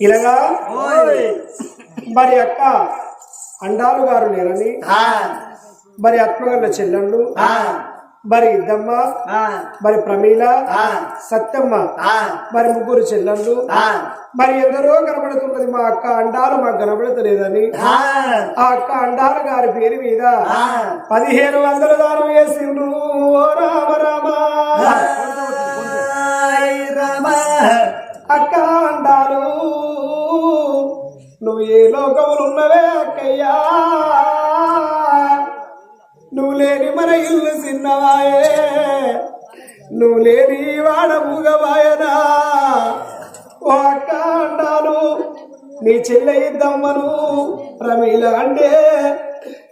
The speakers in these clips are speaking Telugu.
ఇలాగా? మరి అక్క అండాలు గారు లేరని? మరి ఆత్మగల్ల చెల్లెళ్ళు? మరి ఇద్దమ్మ? మరి ప్రమీల? సత్యమ్మ? మరి ముగ్గురు చెల్లెళ్ళు? మరి ఎందరో కనబడుతున్నది మా అక్క అండాలు మాకు కనబడతలేదని? ఆ. అక్క అండాల గారి పేరు మీద పదిహేను వందల దానం వేసిండు ఓ రామ రామ. అక్క అండాలు నువ్వు ఏ లోకములు ఉన్నవే అక్కయ్యా. నువ్వు లేని మన ఇల్లు చిన్నవాయే. నువ్వు లేని వాడ ముగవాయనా. ఓ అక్క అండాలు నీ చెల్లె ఇద్దమ్మను ప్రమీల అంటే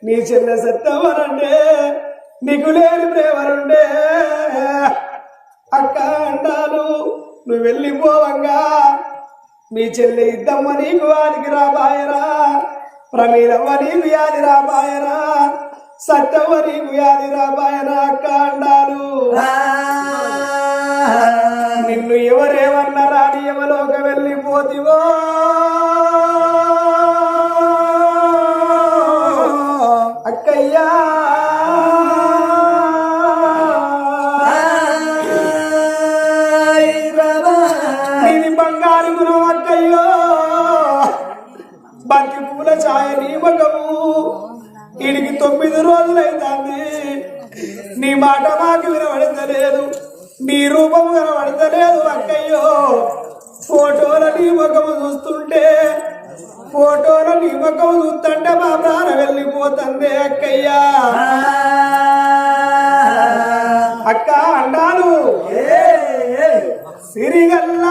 నీ చెల్లె సత్తమ్మనంటే నీకు లేని ప్రేమనుండే అక్క అంటాను నువ్వు వెళ్ళిపోవంగా మీ చెల్లి ఇద్దమ్మ నీకు వానికి రాబాయరా ప్రమీలవ్వ నీకు యాది రాబాయరా సత్యవ్వ నీకు యాది రాబాయరా అక్క అండాలు. నిన్ను ఎవరేమన్నారా? నీ ఎవలోక వెళ్ళిపోతివో? బంగారు గుణం అక్కయ్యో బంతి పూల ఛాయ నీ మగము వీడికి తొమ్మిది రోజులైంది నీ మాట మాకు వినబడతలేదు. నీ రూపము కనబడతలేదు అక్కయ్యో. ఫోటోల నీ ముఖము చూస్తుంటే ఫోటోల నీ ముఖము చూస్తుంటే మా ప్రాణ వెళ్ళిపోతుంది అక్కయ్యా. అక్క అండాలు. సిరిగల్ల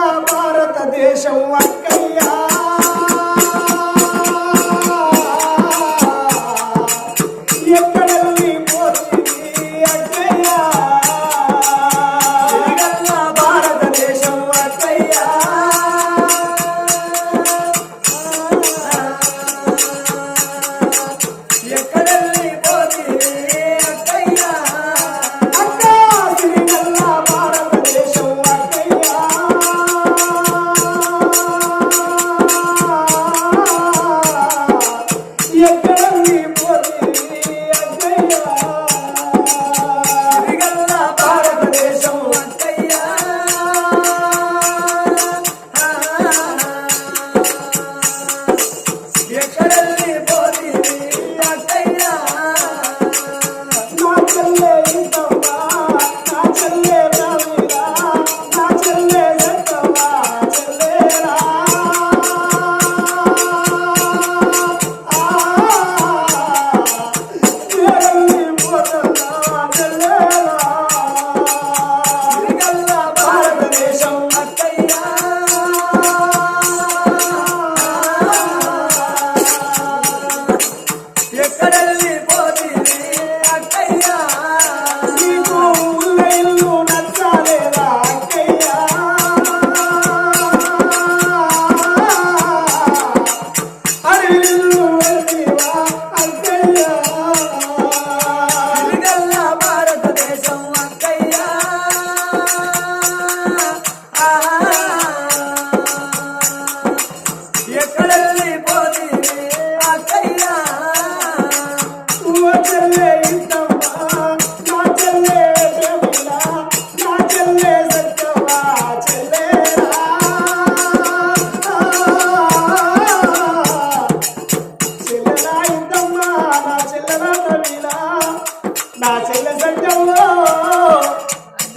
భారతదేశం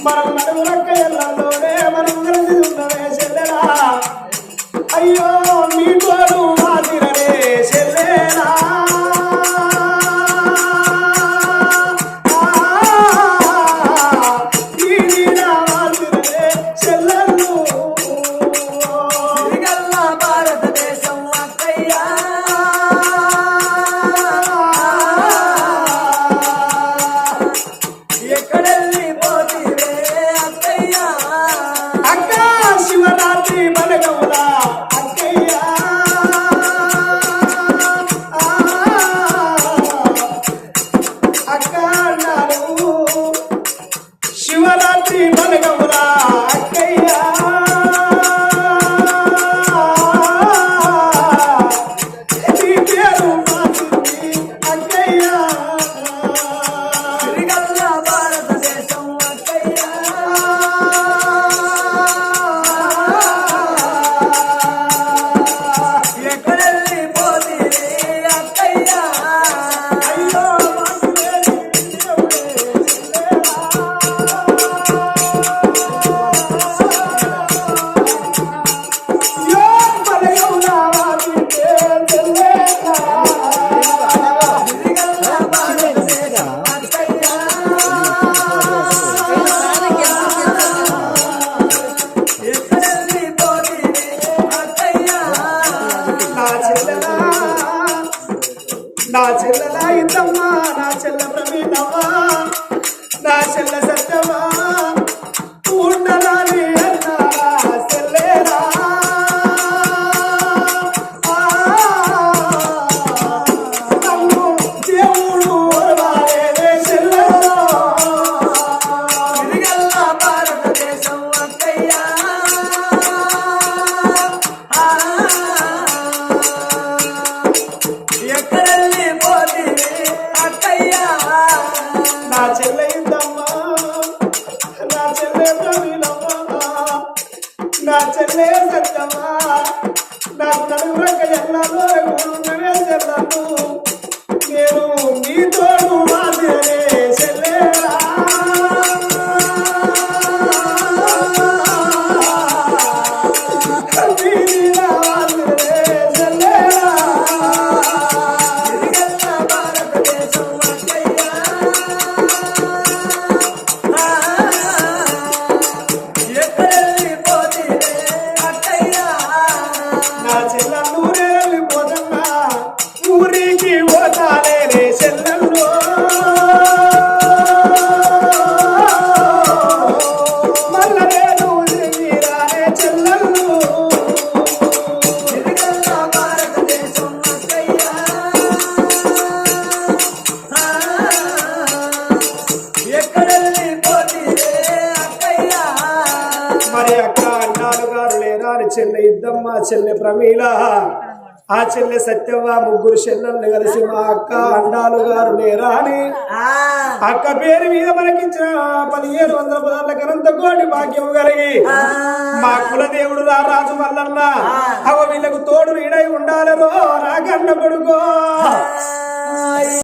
మనం నడుగులక్క మనం నా చెల్లెయిందమ్మా నా చెల్లె ప్రవీణమ్మా నా చెల్లె సత్యమా నాకు నలుగురక ఎల్లాలో చెల్లె ఇద్దమ్మ చెల్లె ప్రమీల. ఆ చెల్లె సత్యవ్వ ముగ్గురు చెల్లెళ్ళు కలిసి మా అక్క అండాలు గారు లేరా అని ఆ, అక్క పేరు మీద మనకిచ్చిన పదిహేను వందల పదార్ల కనంత కోటి భాగ్యం కలిగి మా కులదేవుడు రా రాజు మల్లన్న అవ వీళ్ళకు తోడు నీడై ఉండాలరో నా కన్న కొడుకో